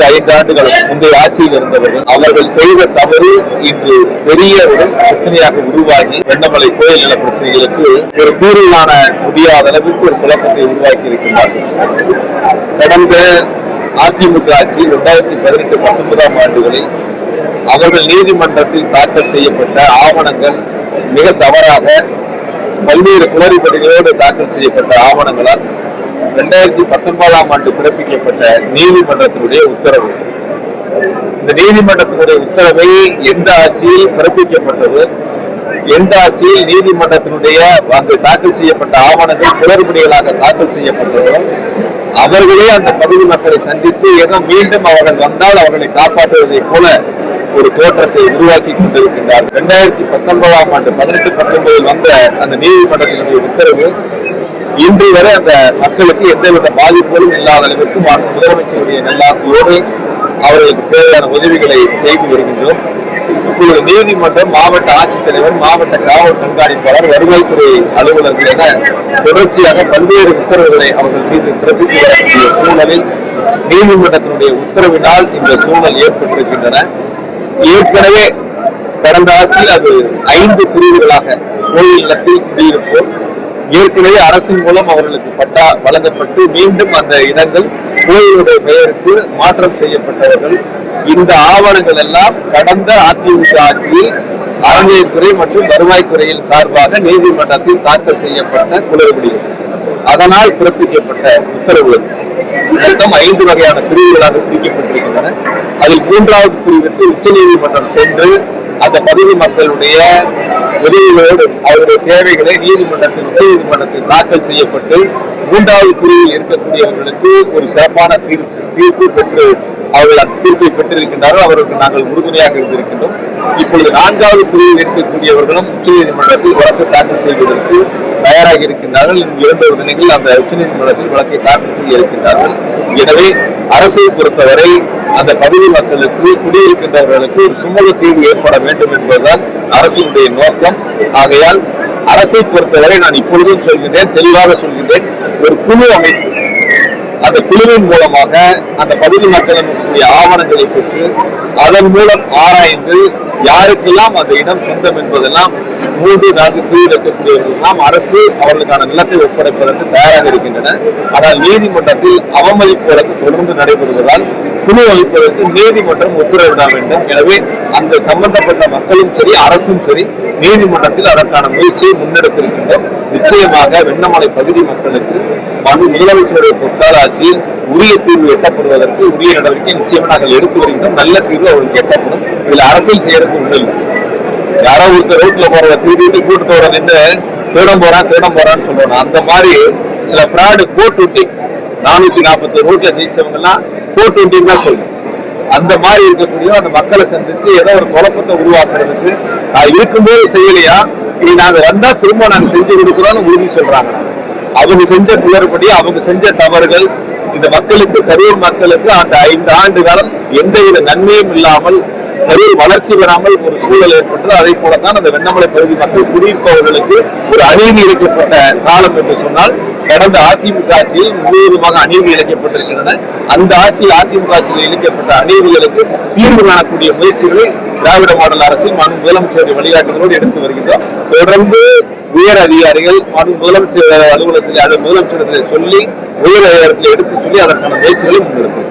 கடந்த ஐந்து ஆண்டுகள் முந்தைய ஆட்சியில் இருந்தவர்கள் அவர்கள் செய்த தவறு இன்று பெரிய ஒரு பிரச்சனையாக உருவாகி வெண்ணமலை கோயில் நில பிரச்சனைகளுக்கு ஒரு தீர்வு காண முடியாத அளவுக்கு ஒரு குழப்பத்தை உருவாக்கி இருக்கிறார்கள் கடந்த அதிமுக ஆட்சி இரண்டாயிரத்தி பதினெட்டு பத்தொன்பதாம் ஆண்டுகளில் அவர்கள் நீதிமன்றத்தில் தாக்கல் செய்யப்பட்ட ஆவணங்கள் மிக தவறாக பல்வேறு குளறுபடிகளோடு தாக்கல் செய்யப்பட்ட ஆவணங்களால் இரண்டாயிரத்தி பத்தொன்பதாம் ஆண்டு பிறப்பிக்கப்பட்ட நீதிமன்றத்தினுடைய உத்தரவு. இந்த நீதிமன்றத்தினுடைய உத்தரவை எந்த ஆட்சியில் பிறப்பிக்கப்பட்டது? எந்த ஆட்சியில் நீதிமன்றத்தினுடைய அங்கு தாக்கல் செய்யப்பட்ட ஆவணங்கள் குளறுபடிகளாக தாக்கல் செய்யப்பட்டதோ அவர்களே அந்த பகுதி மக்களை சந்தித்து ஏதோ மீண்டும் அவர்கள் வந்தால் அவர்களை காப்பாற்றுவதை போல ஒரு தோற்றத்தை உருவாக்கி கொண்டிருக்கின்றார் இரண்டாயிரத்தி பத்தொன்பதாம் ஆண்டு பதினெட்டு பத்தொன்பதில் வந்த அந்த நீதிமன்றத்தினுடைய உத்தரவு இன்று வரை அந்த மக்களுக்கு எந்தவித பாதிப்புகளும் இல்லாத அளவிற்கு முதலமைச்சருடைய நல்லாசியோடு அவர்களுக்கு தேவையான உதவிகளை செய்து வருகின்றோம். இப்பொழுது நீதிமன்றம் மாவட்ட ஆட்சித்தலைவர் மாவட்ட காவல் கண்காணிப்பாளர் வருவாய்த்துறை அலுவலர்கள் என தொடர்ச்சியாக பல்வேறு உத்தரவுகளை அவர்கள் மீது பிறப்பித்து வரக்கூடிய சூழலில் நீதிமன்றத்தினுடைய உத்தரவினால் இந்த சூழல் ஏற்பட்டிருக்கின்றன. ஏற்கனவே கடந்த ஆட்சியில் அது ஐந்து பிரிவுகளாக கோயில் நிலத்தில் குடியிருப்போம். ஏற்கனவே அரசின் மூலம் அவர்களுக்கு பட்டா வழங்கப்பட்டு மீண்டும் அந்த இடங்கள் கோயிலுடைய பெயருக்கு மாற்றம் செய்யப்பட்டவர்கள். இந்த ஆவணங்கள் எல்லாம் கடந்த அதிமுக ஆட்சியில் அறநிலையத்துறை மற்றும் வருவாய்த்துறையின் சார்பாக நீதிமன்றத்தில் தாக்கல் செய்யப்பட்ட குளறுபடிகள் அதனால் பிறப்பிக்கப்பட்ட உத்தரவுகள். மொத்தம் ஐந்து வகையான பிரிவுகளாக பிரிக்கப்பட்டிருக்கின்றன. அதில் மூன்றாவது பிரிவுக்கு உச்சநீதிமன்றம் சென்று அந்த பகுதி மக்களுடைய உதவிகளோடு அவருடைய தேவைகளை நீதிமன்றத்தில் உச்ச நீதிமன்றத்தில் தாக்கல் செய்யப்பட்டு மூன்றாவது பிரிவில் இருக்கக்கூடியவர்களுக்கு ஒரு சிறப்பான தீர்ப்பு தீர்ப்பு பெற்று அவர்கள் அந்த தீர்ப்பை பெற்றிருக்கின்றார்கள். அவர்களுக்கு நாங்கள் உறுதுணையாக இருந்திருக்கின்றோம். இப்பொழுது நான்காவது பிரிவில் இருக்கக்கூடியவர்களும் உச்சநீதிமன்றத்தில் வழக்கு தாக்கல் செய்வதற்கு தயாராக இருக்கின்றார்கள். இன்னும் இரண்டு தினங்களில் அந்த உச்சநீதிமன்றத்தில் வழக்கை தாக்கல் செய்ய இருக்கின்றார்கள். எனவே அரசை பொறுத்தவரை அந்த பகுதி மக்களுக்கு குடியிருக்கின்றவர்களுக்கு ஒரு சுமூக தீர்வு ஏற்பட வேண்டும் என்பதுதான் அரசினுடைய நோக்கம். ஆகையால் அரசை பொறுத்தவரை நான் இப்பொழுதும் சொல்கின்றேன் தெளிவாக சொல்கின்றேன். ஒரு குழு அமைப்பு அந்த குழுவின் மூலமாக அந்த பகுதி மக்களின் ஆவணங்களை பெற்று அதன் மூலம் ஆராய்ந்து யாருக்கெல்லாம் அந்த இடம் சொந்தம் என்பதெல்லாம் மூன்று நான்கு பிரிவில் அரசு அவர்களுக்கான நிலத்தை ஒப்படைப்பதற்கு தயாராக இருக்கின்றன. ஆனால் நீதிமன்றத்தில் அவமதிப்பு வழக்கு தொடர்ந்து நடைபெறுவதால் குழு அமைப்பதற்கு நீதிமன்றம் உத்தரவிட வேண்டும். எனவே அந்த சம்பந்தப்பட்ட மக்களும் சரி அரசும் சரி நீதிமன்றத்தில் அதற்கான முயற்சியை முன்னெடுத்திருக்கின்றோம். நிச்சயமாக வெண்ணமலை பகுதி மக்களுக்கு மனு முதலமைச்சருடைய பொற்கால ஆட்சியில் உரிய தீர்வு எட்டப்படுவதற்கு உரிய நடவடிக்கை நிச்சயமா நாங்கள் எடுத்து வருகின்றோம். நல்ல தீர்வு அவர்களுக்கு எட்டப்படும். இதுல அரசியல் செய்யறது ஒன்றும் இல்லை. யாரோ ஒருத்தர் ரோட்ல போறத திருடிட்டு கூட்டத்தோட நின்று தேடம் போறான் தேடம் போறான்னு சொல்றோம். அந்த மாதிரி சில பிராடு கோட் விட்டி நானூத்தி நாற்பத்தி ரோட்ல ஜெயிச்சவங்க எல்லாம் கோட் தான் சொல்றோம் அந்த மாதிரி இருக்கக்கூடிய அந்த மக்களை சந்திச்சு ஏதோ ஒரு குழப்பத்தை உருவாக்குறதுக்கு நான் இருக்கும்போது செய்யலையா? இனி நாங்க வந்தா திரும்ப நாங்க செஞ்சு கொடுக்குறோம்னு உறுதி சொல்றாங்க. அவங்க செஞ்ச குளறுபடி அவங்க செஞ்ச தவறுகள் இந்த மக்களுக்கு கரூர் மக்களுக்கு அந்த ஐந்து ஆண்டு காலம் எந்தவித நன்மையும் இல்லாமல் கரூர் வளர்ச்சி பெறாமல் ஒரு சூழல் ஏற்பட்டது. அதே போலத்தான் அந்த வெண்ணமலை பகுதி மக்கள் குடியிருப்பவர்களுக்கு ஒரு அநீதி இழைக்கப்பட்ட காலம் என்று சொன்னால் கடந்த அதிமுக ஆட்சியில் முழுவதுமாக அநீதி இழைக்கப்பட்டிருக்கின்றன. அந்த ஆட்சியில் அதிமுக ஆட்சியில் இழைக்கப்பட்ட அநீதிகளுக்கு தீர்வு காணக்கூடிய முயற்சிகளை திராவிட மாடல் அரசில் மனு முதலமைச்சருடைய வழிகாட்டுதலோடு எடுத்து வருகின்றோம். தொடர்ந்து உயர் அதிகாரிகள் மனு முதலமைச்சர் அலுவலகத்தில் அதன் முதலமைச்சரிடத்தில் சொல்லி உயர் அதிகாரத்தில் எடுத்து சொல்லி அதற்கான முயற்சிகளை முன்னெடுக்கும்